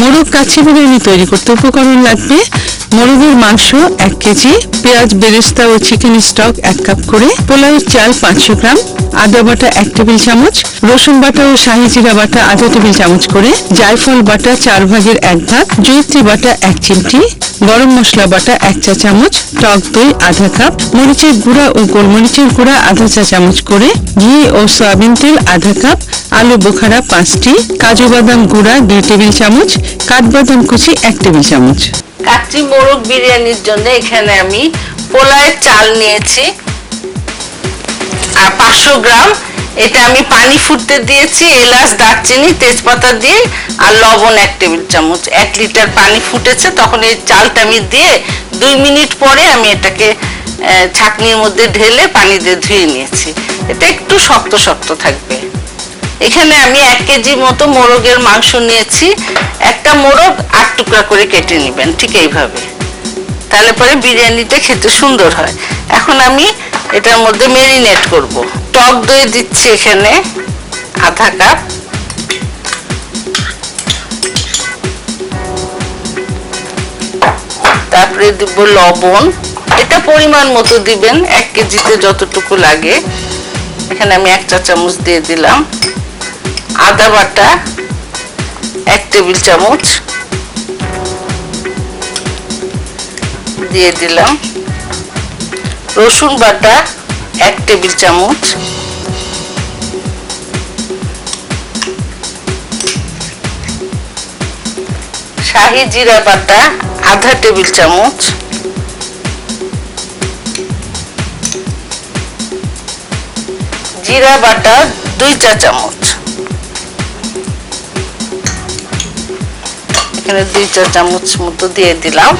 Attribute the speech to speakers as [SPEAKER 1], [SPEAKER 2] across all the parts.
[SPEAKER 1] মোরগ কাছে তৈরি করতে উপকরণ লাগবে। মোরগের মাংস এক কেজি, পেঁয়াজ, বেরেস্তা ও চিকেন স্টক এক কাপ করে পোলাওয়ের চাল পাঁচশো গ্রাম, আদা বাটা এক টেবিল চামচ, রসুন বাটা ও শাহি জিরা বাটা আধা টেবিল চামচ করে, জায়ফল বাটা চার ভাগের এক ভাগ, জয়িত্রী বাটা এক চিমটি, গরম মশলা বাটা এক চা চামচ, টক দই আধা কাপ মরিচের গুঁড়া ও গোলমরিচের গুঁড়া আধা চা চামচ করে, ঘি ও সয়াবিন তেল আধা কাপ আলু বোখারা পাঁচটি, কাজু বাদাম গুঁড়া দুই টেবিল চামচ, কাঠবাদাম কুচি এক টেবিল চামচ।
[SPEAKER 2] কাচ্চি মোরগ বিরিয়ানির জন্য এখানে আমি পোলায়ের চাল নিয়েছি। আর পাঁচশো গ্রাম, এটা আমি পানি ফুটতে দিয়েছি, এলাচ, দারচিনি, তেজপাতা দিয়ে, আর লবণ এক টেবিল চামচ। এক লিটার পানি ফুটেছে, তখন এই চালটা আমি দিয়ে দুই মিনিট পরে আমি এটাকে ছাঁকনির মধ্যে ঢেলে পানি দিয়ে ধুয়ে নিয়েছি। এটা একটু শক্ত শক্ত থাকবে। এখানে আমি এক কেজি মতো মোরগের মাংস নিয়েছি। একটা মোরগ আট টুকরা করে কেটে নেবেন, ঠিক এইভাবে। তাহলে পরে বিরিয়ানিটা খেতে সুন্দর হয়। এখন আমি এটার মধ্যে মেরিনেট করব। টক দই দিচ্ছি এখানে, আধা কাপ। তারপরে দিব লবণ। এটা পরিমাণ মতো দিবেন, এক কেজিতে যতটুকু লাগে। এখানে আমি এক চা চামচ দিয়ে দিলাম। আদা বাটা, এক টেবিল চামচ দিয়ে দিলাম। রসুন বাটা, এক টেবিল চামচ। শাহি জিরা বাটা, আধা টেবিল চামচ। জিরা বাটা, দুই চা চামচ। এখানে দুই চা চামচ মতো দিয়ে দিলাম।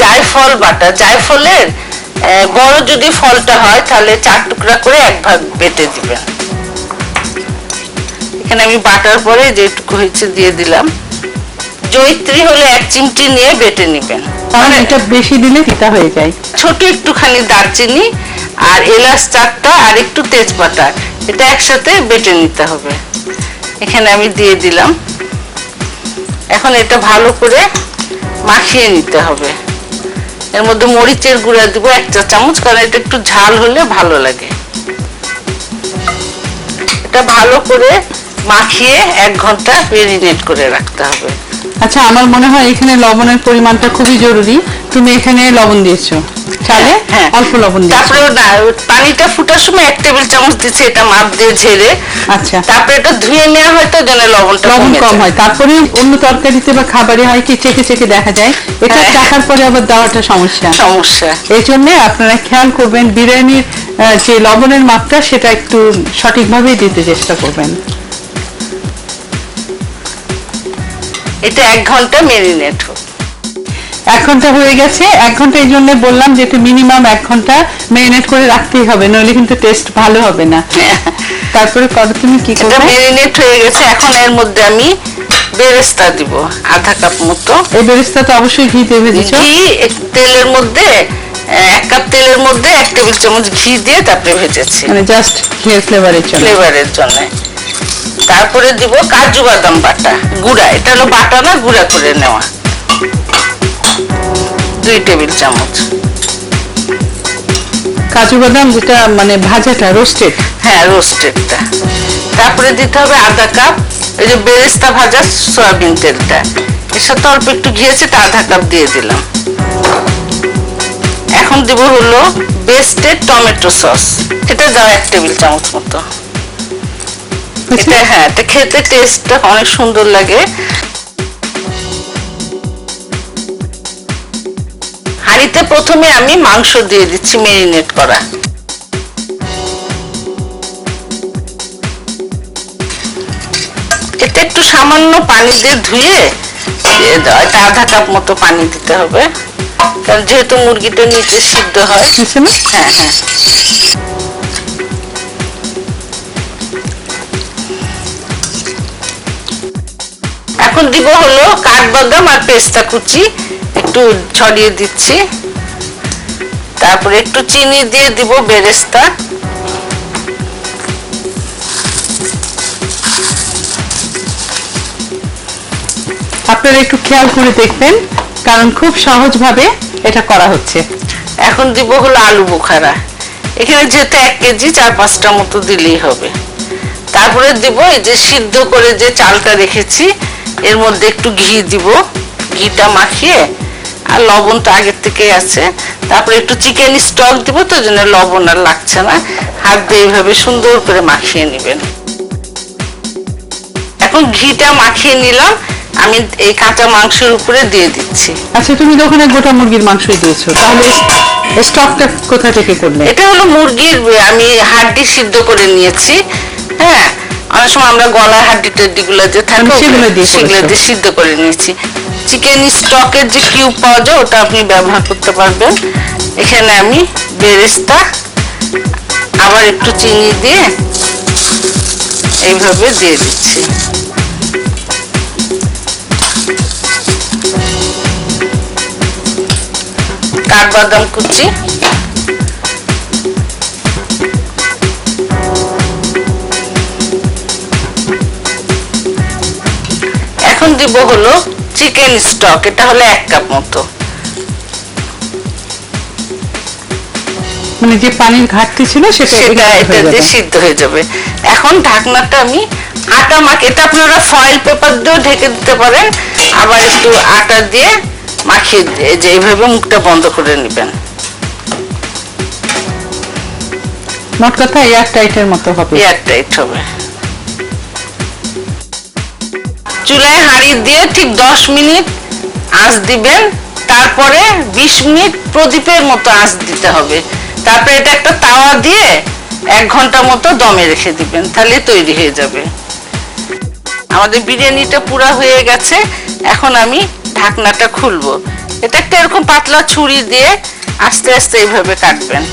[SPEAKER 2] জায়ফল বাটা। জায়ফলের বড় যদি ফলটা হয় তাহলে চার টুকরা করে এক ভাগ বেটে দিবেন। এখানে আমি বাটার পরে যেটুকু হয়েছে দিয়ে দিলাম। জৈত্রী হলে এক চিমটি নিয়ে বেটে নেবেন।
[SPEAKER 1] কারণ এটা বেশি দিলে তিতা হয়ে যায়।
[SPEAKER 2] ছোট একটুখানি দারচিনি আর এলাচ চারটা আর একটু তেজপাতা এটা একসাথে বেটে নিতে হবে। এখানে আমি দিয়ে দিলাম। এখন এটা ভালো করে মাখিয়ে নিতে হবে। এর মধ্যে মরিচের গুঁড়া দিব এক চা চামচ, কারণ এটা একটু ঝাল হলে ভালো লাগে। এটা ভালো করে মাখিয়ে এক ঘণ্টা মেরিনেট করে রাখতে হবে।
[SPEAKER 1] আচ্ছা আমার মনে হয় এখানে লবণের পরিমাণটা খুবই জরুরি। তুমি এখানে লবণ দিয়েছ। চালে
[SPEAKER 2] হ্যাঁ
[SPEAKER 1] অল্প লবণ
[SPEAKER 2] তারপরে না পানিটা ফুটার সময় এক টেবিল চামচ দিচ্ছে এটা মাপ দিয়ে ঝেড়ে।
[SPEAKER 1] আচ্ছা।
[SPEAKER 2] তারপরে এটা ধুয়ে নেওয়া হয় তো যেন লবণটা
[SPEAKER 1] লবণ
[SPEAKER 2] কম
[SPEAKER 1] হয়। তারপরে অন্য তরকারিতে বা খাবারে হয় কি চেকে চেকে দেখা যায়। এটা
[SPEAKER 2] হ্যাঁ।
[SPEAKER 1] চাকার পরে আবার দেওয়াটা সমস্যা।
[SPEAKER 2] সমস্যা।
[SPEAKER 1] এই জন্য আপনারা খেয়াল করবেন বিরিয়ানির যে লবণের মাত্রা সেটা একটু সঠিকভাবেই দিতে চেষ্টা করবেন।
[SPEAKER 2] এটা এক ঘণ্টা মেরিনেট হোক।
[SPEAKER 1] এক ঘণ্টা হয়ে গেছে এক ঘণ্টা এই জন্য বললাম যে একটু মিনিমাম এক ঘণ্টা মেরিনেট করে রাখতেই হবে নইলে কিন্তু টেস্ট ভালো হবে না। তারপরে করো তুমি কি
[SPEAKER 2] এটা
[SPEAKER 1] করবে?
[SPEAKER 2] মেরিনেট হয়ে গেছে এখন এর মধ্যে আমি বেরেস্তা দিব আধা কাপ মতো।
[SPEAKER 1] এই বেরেস্তা তো অবশ্যই ঘি দিয়ে ভেজেছো?
[SPEAKER 2] ঘি তেলের মধ্যে এক কাপ তেলের মধ্যে এক টেবিল চামচ ঘি দিয়ে তারপরে ভেজেছি।
[SPEAKER 1] মানে জাস্ট ঘিয়ের ফ্লেভারের জন্য।
[SPEAKER 2] ফ্লেভারের জন্য। তারপরে দিব কাজু বাদাম বাটা গুঁড়া এটা হলো বাটা না গুঁড়া করে নেওয়া। দুই টেবিল চামচ।
[SPEAKER 1] কাজু বাদাম যেটা মানে ভাজাটা রোস্টেড
[SPEAKER 2] হ্যাঁ রোস্টেডটা তারপরে দিতে হবে আধা কাপ এই যে বেরেস্তা ভাজা সয়াবিন তেলটা। এর সাথে অল্প একটু ঘিয়েছে তা আধা কাপ দিয়ে দিলাম। এখন দিব হলো বেস্টেড টমেটো সস এটা দাও এক টেবিল চামচ মতো। এটা হ্যাঁ এটা খেতে টেস্টটা অনেক সুন্দর লাগে। হাঁড়িতে প্রথমে আমি মাংস দিয়ে দিচ্ছি মেরিনেট করা। এটা একটু সামান্য পানি দিয়ে ধুয়ে দিয়ে এটা আধা কাপ মতো পানি দিতে হবে। কারণ যেহেতু মুরগিটা নিচে সিদ্ধ হয়। হ্যাঁ হ্যাঁ। এখন দিব হলো কাঠবাদাম আর পেস্তা কুচি। একটু ছড়িয়ে দিচ্ছি। তারপরে একটু চিনি দিয়ে দিব বেরেস্তা।
[SPEAKER 1] আপনারা একটু খেয়াল করে দেখবেন কারণ খুব সহজভাবে এটা করা হচ্ছে।
[SPEAKER 2] এখন দিব হলো আলু বোখারা। এখানে যেহেতু এক কেজি চার পাঁচটা মতো দিলেই হবে। তারপরে দিব এই যে সিদ্ধ করে যে চালটা রেখেছি এর মধ্যে একটু ঘি দিব। ঘিটা মাখিয়ে আর লবণ তো আগের থেকেই আছে। তারপরে একটু চিকেন স্টক দিব তো জন্য লবণ আর লাগছে না। হাত দিয়ে এইভাবে সুন্দর করে মাখিয়ে নেবেন। এখন ঘিটা মাখিয়ে নিলাম। আমি এই কাঁচা মাংসের উপরে দিয়ে দিচ্ছি।
[SPEAKER 1] আচ্ছা তুমি ওখানে গোটা মুরগির মাংসই দিয়েছ। তাহলে স্টকটা কোথা থেকে করলে?
[SPEAKER 2] এটা হলো মুরগির আমি হাড্ডি সিদ্ধ করে নিয়েছি। হ্যাঁ অনেক সময় আমরা গলার হাড্ডি টাড্ডি গুলো যে থাকে
[SPEAKER 1] সেগুলো দিয়ে
[SPEAKER 2] সেগুলো
[SPEAKER 1] করেছ।
[SPEAKER 2] দিয়ে সিদ্ধ করে নিয়েছি। চিকেন স্টকের যে কিউব পাওয়া যায়, ওটা আপনি ব্যবহার করতে পারবেন। এখানে আমি বেরেস্তা, আবার একটু চিনি দিয়ে এইভাবে দিয়ে দিচ্ছি। কাঠবাদাম কুচি। এখন দিব হলো চিকেন স্টক এটা হলো এক কাপ মতো।
[SPEAKER 1] মানে যে পানির ঘাটতি ছিল সেটা
[SPEAKER 2] সেটা এটা সিদ্ধ হয়ে যাবে। এখন ঢাকনাটা আমি আটা মাখি এটা আপনারা ফয়েল পেপার দিয়েও ঢেকে দিতে পারেন। আবার একটু আটা দিয়ে মাখিয়ে যে এইভাবে মুখটা বন্ধ করে নেবেন।
[SPEAKER 1] মোট কথা এয়ার টাইটের মতো হবে।
[SPEAKER 2] এয়ার টাইট হবে। চুলায় হাঁড়ি দিয়ে ঠিক দশ মিনিট আঁচ দিবেন। তারপরে বিশ মিনিট প্রদীপের মতো আঁচ দিতে হবে। তারপরে এটা একটা তাওয়া দিয়ে এক ঘণ্টা মতো দমে রেখে দিবেন, তাহলে তৈরি হয়ে যাবে। আমাদের বিরিয়ানিটা পুরা হয়ে গেছে। এখন আমি ঢাকনাটা খুলবো। এটা একটা এরকম পাতলা ছুরি দিয়ে আস্তে আস্তে এইভাবে কাটবেন।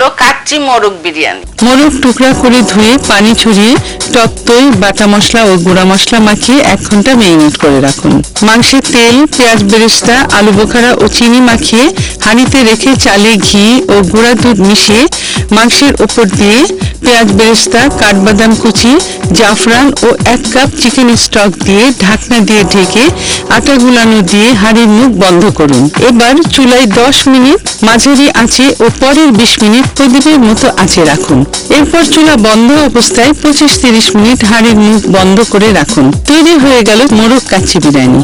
[SPEAKER 2] গেল কাচ্চি মোরগ বিরিয়ানি।
[SPEAKER 1] মোরগ টুকরা করে ধুয়ে, পানি ছড়িয়ে, টক দই, বাটা মশলা ও গুঁড়া মশলা মাখিয়ে এক ঘণ্টা মেরিনেট করে রাখুন। মাংসের তেল, পেঁয়াজ বেরেস্তা, আলু বোখারা ও চিনি মাখিয়ে হাঁড়িতে রেখে চালে ঘি ও গুঁড়া দুধ মিশিয়ে মাংসের ওপর দিয়ে পেঁয়াজ বেরেস্তা, কাঠবাদাম কুচি, জাফরান ও এক কাপ চিকেন স্টক দিয়ে ঢাকনা দিয়ে ঢেকে আটা গুলানো দিয়ে হাঁড়ির মুখ বন্ধ করুন। এবার চুলায় দশ মিনিট, মাঝারি আঁচে ও পরের বিশ মিনিট প্রদীপের মতো আঁচে রাখুন। এরপর চুলা বন্ধ অবস্থায় পঁচিশ তিরিশ মিনিট হাঁড়ির মুখ বন্ধ করে রাখুন। তৈরি হয়ে গেল মোরগ কাচ্চি বিরিয়ানি।